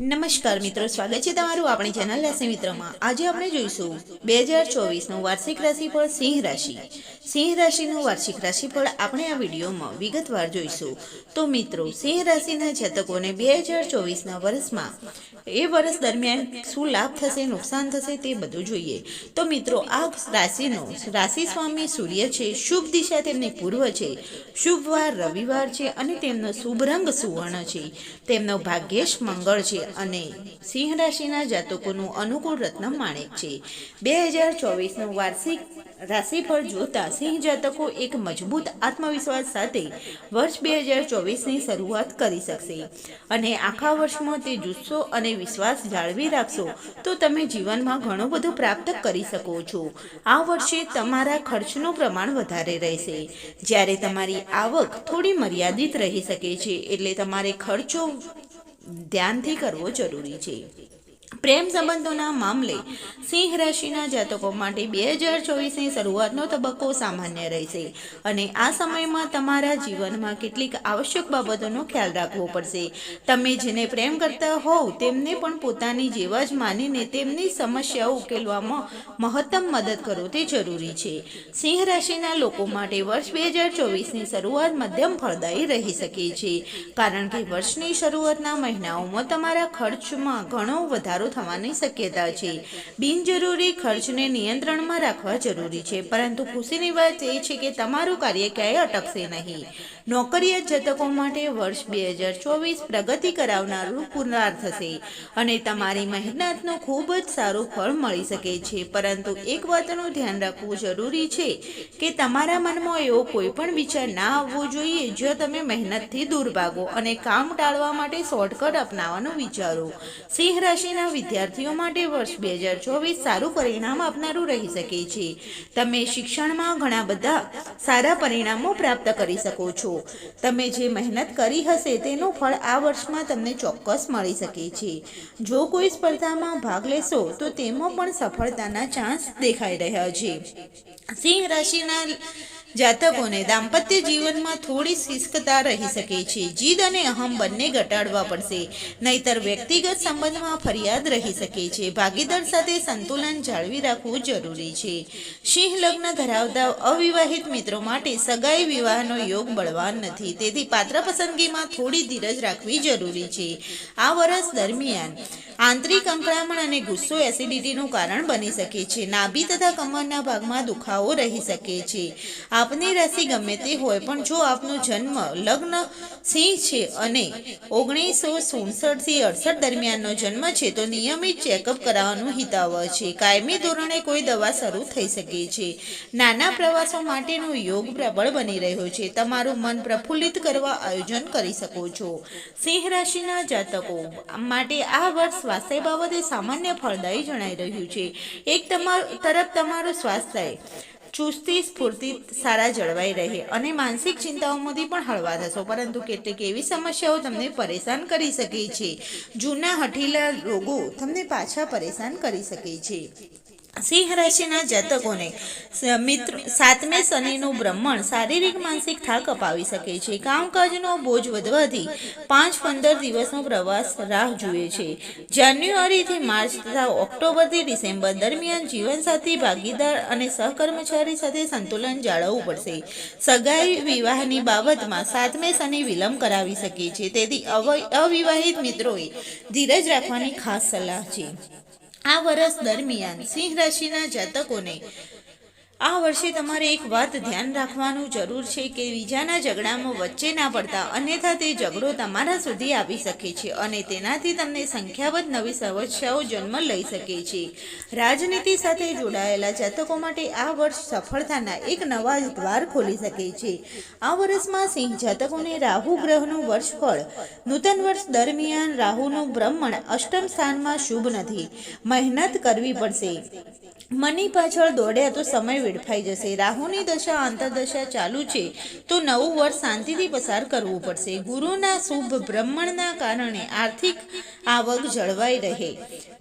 નમસ્કાર મિત્રો, સ્વાગત છે તમારું આપણી ચેનલ રાશિ મિત્રમાં. આજે આપણે જોઈશું બે હજાર ચોવીસનું વાર્ષિક રાશિફળ સિંહ રાશિ. સિંહ રાશિનું વાર્ષિક રાશિફળ આપણે આ વિડીયોમાં વિગતવાર જોઈશું. તો મિત્રો, સિંહ રાશિના જાતકોને બે હજાર ચોવીસના વર્ષમાં એ વર્ષ દરમિયાન શું લાભ થશે, નુકસાન થશે તે બધું જોઈએ. તો મિત્રો, આ રાશિનો, રાશિ સ્વામી સૂર્ય છે, શુભ દિશા તેમની પૂર્વ છે. શુભ વાર રવિવાર છે અને તેમનો શુભ રંગ સુવર્ણ છે. તેમનો ભાગ્યેશ મંગળ છે. અને સિંહ રાશિના જાતકોનું અનુકૂળ રત્ન માણેક છે. બે હજાર ચોવીસનું વાર્ષિક રાશિફળ જોતા સિંહ જાતકો એક મજબૂત આત્મવિશ્વાસ સાથે વર્ષ બે હજાર ચોવીસની શરૂઆત કરી શકશે. અને આખા વર્ષમાં તે જુસ્સો અને વિશ્વાસ જાળવી રાખશો તો તમે જીવનમાં ઘણું બધું પ્રાપ્ત કરી શકો છો. આ વર્ષે તમારા ખર્ચનું પ્રમાણ વધારે રહેશે. જ્યારે તમારી આવક થોડી મર્યાદિત રહી શકે છે, એટલે તમારે ખર્ચો ધ્યાનથી કરવો જરૂરી છે. પ્રેમ સંબંધોના મામલે સિંહ રાશિના જાતકો માટે બે હજાર ચોવીસની શરૂઆતનો તબક્કો સામાન્ય રહેશે અને આ સમયમાં તમારા જીવનમાં કેટલીક આવશ્યક બાબતોનો ખ્યાલ રાખવો પડશે. તમે જેને પ્રેમ કરતા હોવ, તેમને પણ પોતાની જેવા જ માનીને તેમની સમસ્યાઓ ઉકેલવામાં મહત્તમ મદદ કરો, તે જરૂરી છે. સિંહ રાશિના લોકો માટે વર્ષ બે હજાર ચોવીસની શરૂઆત મધ્યમ ફળદાયી રહી શકે છે. કારણ કે વર્ષની શરૂઆતના મહિનાઓમાં તમારા ખર્ચમાં ઘણો વધારો થવાની શક્યતા છે. બિનજરૂરી ખર્ચને નિયંત્રણમાં રાખવા જરૂરી છે, પરંતુ ખુશીની વાત એ છે કે તમારું કાર્ય ક્યાંય અટકશે નહીં. નોકરિયાત જતકો માટે વર્ષ બે હજાર ચોવીસ પ્રગતિ કરાવનારું પુનરાર થશે અને તમારી મહેનતનું ખૂબ જ સારું ફળ મળી શકે છે, પરંતુ એક વાતનું ધ્યાન રાખવું જરૂરી છે કે તમારા મનમાં એવો કોઈ પણ વિચાર ના આવવો જોઈએ જો તમે મહેનતથી દૂર ભાગો અને કામ ટાળવા માટે શોર્ટકટ અપનાવવાનું વિચારો. સિંહ રાશિના વિદ્યાર્થીઓ માટે વર્ષ બે હજાર ચોવીસ સારું પરિણામ આપનારું રહી શકે છે. તમે શિક્ષણમાં ઘણા બધા સારા પરિણામો પ્રાપ્ત કરી શકો છો. તમે જે મહેનત કરી હશે તેનું ફળ આ વર્ષમાં તમને ચોક્કસ મળી શકે છે. જો કોઈ સ્પર્ધામાં ભાગ લેશો, તો તેમાં પણ સફળતાના ચાન્સ દેખાઈ રહ્યા છે. સિંહ રાશિના જાતકોને દાંપત્ય જીવનમાં થોડી શિસ્તતા રહી શકે છે. જીદ અને અહમ બંને ઘટાડવા પડશે. નહીતર વ્યક્તિગત સંબંધમાં ફરિયાદ રહી શકે છે. ભાગીદાર સાથે સંતુલન જાળવી રાખવું જરૂરી છે. સિંહ લગ્ન ધરાવતા અવિવાહિત મિત્રો માટે સગાઈ વિવાહનો યોગ બળવાન નથી. તેથી પાત્ર પસંદગીમાં થોડી ધીરજ રાખવી જરૂરી છે. આ વર્ષ દરમિયાન આંતરિક અંકળામણ અને ગુસ્સો એસિડિટીનું કારણ બની શકે છે. નાભી તથા કમરના ભાગમાં દુખાવો રહી શકે છે. આપની રાશિ ગમે તે હોય પણ જો આપનો જન્મ લગ્ન સિંહ છે અને ઓગણીસો સુડસઠથી અડસઠ દરમિયાનનો જન્મ છે તો નિયમિત ચેકઅપ કરાવવાનું હિતાવહ છે. કાયમી ધોરણે કોઈ દવા શરૂ થઈ શકે છે. નાના પ્રવાસો માટેનો યોગ પ્રબળ બની રહ્યો છે. તમારું મન પ્રફુલ્લિત કરવા આયોજન કરી શકો છો. સિંહ રાશિના જાતકો માટે આ વર્ષ સ્વાસ્થ્ય બાબતે સામાન્ય ફળદાયી જણાઈ રહ્યું છે. એક તમાર તરફ તમારું સ્વાસ્થ્ય ચુસ્તી, સ્ફૂર્તિ સારા જળવાઈ રહે અને માનસિક ચિંતાઓમાંથી પણ હળવા થશો. પરંતુ કેટલીક એવી સમસ્યાઓ તમને પરેશાન કરી શકે છે. જૂના હઠીલા રોગો તમને પાછા પરેશાન કરી શકે છે. સિંહ રાશિના જાતકોને મિત્ર સાતમે શનિનું બ્રહ્મણ શારીરિક માનસિક થાક અપાવી શકે છે. કામકાજનો બોજ વધવાથી પાંચ પંદર દિવસનો પ્રવાસ રાહ જુએ છે. જાન્યુઆરીથી માર્ચ તથા ઓક્ટોબરથી ડિસેમ્બર દરમિયાન જીવનસાથી ભાગીદાર અને સહકર્મચારી સાથે સંતુલન જાળવવું પડશે. સગાઈ વિવાહની બાબતમાં સાતમે શનિ વિલંબ કરાવી શકે છે. તેથી અવિવાહિત મિત્રોએ ધીરજ રાખવાની ખાસ સલાહ છે. આ વર્ષ દરમિયાન સિંહ રાશિના જાતકોને આ વર્ષે તમારે એક વાત ધ્યાન રાખવાનું જરૂર છે કે બીજાના ઝઘડામાં વચ્ચે ના પડતા, અન્યથા તે ઝઘડો તમારા સુધી આવી શકે છે અને તેનાથી તમને સંખ્યાબંધ નવી સમસ્યાઓ જન્મ લઈ શકે છે. રાજનીતિ સાથે જોડાયેલા જાતકો માટે આ વર્ષ સફળતાના એક નવા દ્વાર ખોલી શકે છે. આ વર્ષમાં સિંહ જાતકોને રાહુ ગ્રહનું વર્ષફળ. નૂતન વર્ષ દરમિયાન રાહુનું બ્રહ્મણ અષ્ટમ સ્થાનમાં શુભ નથી. મહેનત કરવી પડશે. મની પાછળ દોડ્યા તો સમય વેડફાઈ જશે. રાહુની દશા, અંતરદશા ચાલુ છે. તો નવું વર્ષ શાંતિથી પસાર કરવું પડશે. ગુરુના શુભ બ્રહ્મણના કારણે આર્થિક આવક જળવાઈ રહે.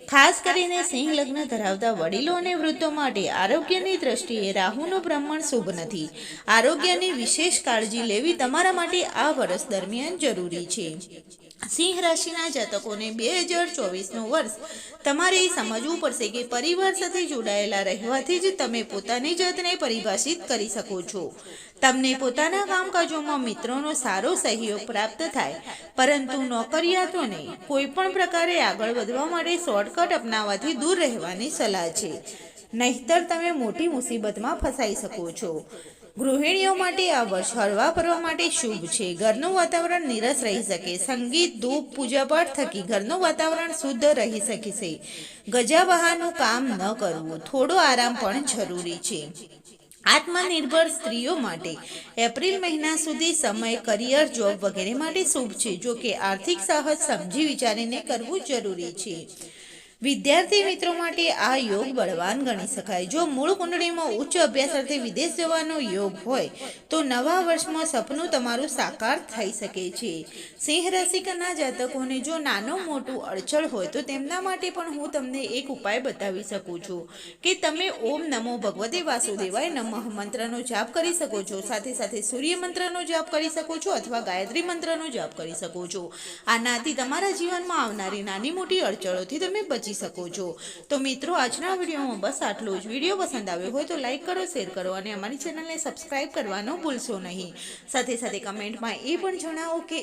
ખાસ કરીને સિંહ લગ્ન ધરાવતા વડીલો અને વૃદ્ધો માટે આરોગ્યની દ્રષ્ટિએ રાહુનું બ્રહ્મણ શુભ નથી. આરોગ્યની વિશેષ કાળજી લેવી તમારા માટે આ વર્ષ દરમિયાન જરૂરી છે. સિંહ રાશિના જાતકોને બે હજાર ચોવીસનું વર્ષ. તમારે એ સમજવું પડશે કે પરિવાર સાથે જોડાયેલા રહેવાથી જ તમે પોતાની જાતને પરિભાષિત કરી શકો છો. તમને પોતાના કામકાજોમાં મિત્રોનો સારો સહયોગ પ્રાપ્ત થાય. પરંતુ નોકરિયાતોને કોઈ પણ પ્રકારે આગળ વધવા માટે શોર્ટકટ અપનાવવાથી દૂર રહેવાની સલાહ છે. નહીતર તમે મોટી મુસીબતમાં ફસાઈ શકો છો. ગૃહિણીઓ માટે આ વર્ષ હળવા ફરવા માટે શુભ છે. ઘરનું વાતાવરણ નિરસ રહી શકે. સંગીત, ધૂપ પૂજાપાઠ થકી ઘરનું વાતાવરણ શુદ્ધ રહી શકે છે. ગજા બહારનું કામ ન કરવું. થોડો આરામ પણ જરૂરી છે. આત્મનિર્ભર સ્ત્રીઓ માટે એપ્રિલ મહિના સુધી સમય, કરિયર, જોબ વગેરે માટે શુભ છે. જો કે આર્થિક સાહસ સમજી વિચારીને કરવું જરૂરી છે. વિદ્યાર્થી મિત્રો માટે આ યોગ બળવાન ગણી શકાય. જો મૂળ કુંડળીમાં ઉચ્ચ અભ્યાસ અર્થે વિદેશ જવાનો યોગ હોય, તો નવા વર્ષમાં સપનું તમારું સાકાર થઈ શકે છે. સિંહ રસિકના જાતકોને જો નાનું મોટું અડચણ હોય, તો તેમના માટે પણ હું તમને એક ઉપાય બતાવી શકું છું કે તમે ઓમ નમો ભગવતે વાસુદેવાય નમઃ મંત્રનો જાપ કરી શકો છો. સાથે સાથે સૂર્ય મંત્રનો જાપ કરી શકો છો અથવા ગાયત્રી મંત્રનો જાપ કરી શકો છો. આનાથી તમારા જીવનમાં આવનારી નાની મોટી અડચણોથી તમે બચી શકો છો. તો મિત્રો, આજના વિડીયોમાં બસ આટલું જ. વીડિયો પસંદ આવ્યો હોય તો લાઈક કરો, શેર કરો અને અમારી ચેનલને સબસ્ક્રાઈબ કરવાનું ભૂલશો નહીં. સાથે સાથે કમેન્ટમાં એ પણ જણાવો કે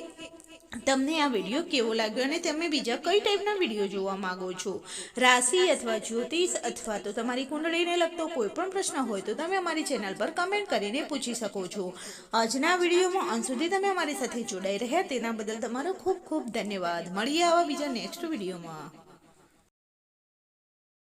તમને આ વીડિયો કેવો લાગ્યો અને તમે બીજા કઈ ટાઈપના વીડિયો જોવા માંગો છો? રાશિ અથવા જ્યોતિષ અથવા તો તમારી કુંડળીને લગતો કોઈ પણ પ્રશ્ન હોય તો તમે અમારી ચેનલ પર કમેન્ટ કરીને પૂછી શકો છો. આજના વિડીયોમાં અંત સુધી તમે અમારી સાથે જોડાઈ રહ્યા. તેના બદલ તમારો ખૂબ ખૂબ ધન્યવાદ. મળીએ આવા બીજા નેક્સ્ટ વિડીયોમાં.